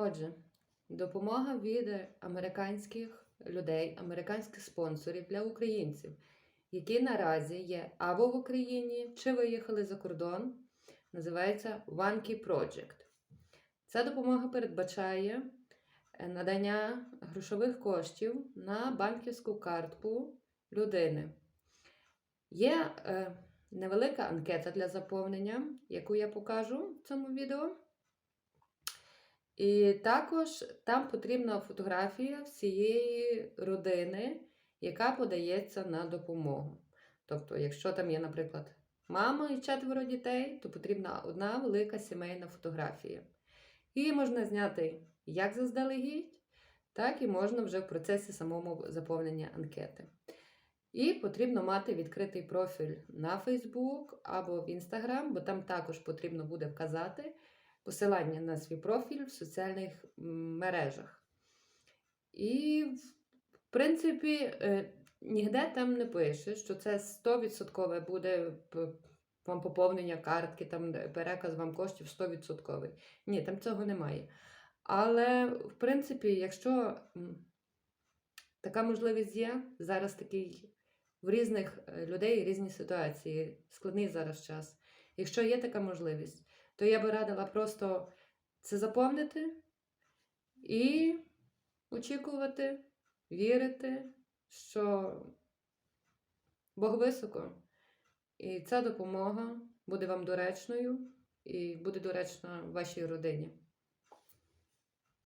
Отже, допомога від американських людей, американських спонсорів для українців, які наразі є або в Україні, чи виїхали за кордон, називається One Key Project. Ця допомога передбачає е, надання грошових коштів на банківську картку людини. Є е, невелика анкета для заповнення, яку я покажу в цьому відео. І також там потрібна фотографія всієї родини, яка подається на допомогу. Тобто, якщо там є, наприклад, мама і четверо дітей, то потрібна одна велика сімейна фотографія. Її можна зняти як заздалегідь, так і можна вже в процесі самому заповнення анкети. І потрібно мати відкритий профіль на Facebook або в Instagram, бо там також потрібно буде вказати посилання на свій профіль в соціальних мережах. І, в принципі, е, ніде там не пише, що це 100% буде вам поповнення картки, там переказ вам коштів 100%. Ні, там цього немає. Але, в принципі, якщо така можливість є, зараз такий в різних е, людей різні ситуації, складний зараз час. Якщо є така можливість, то я би радила просто це заповнити і очікувати, вірити, що Бог високо, і ця допомога буде вам доречною і буде доречна вашій родині.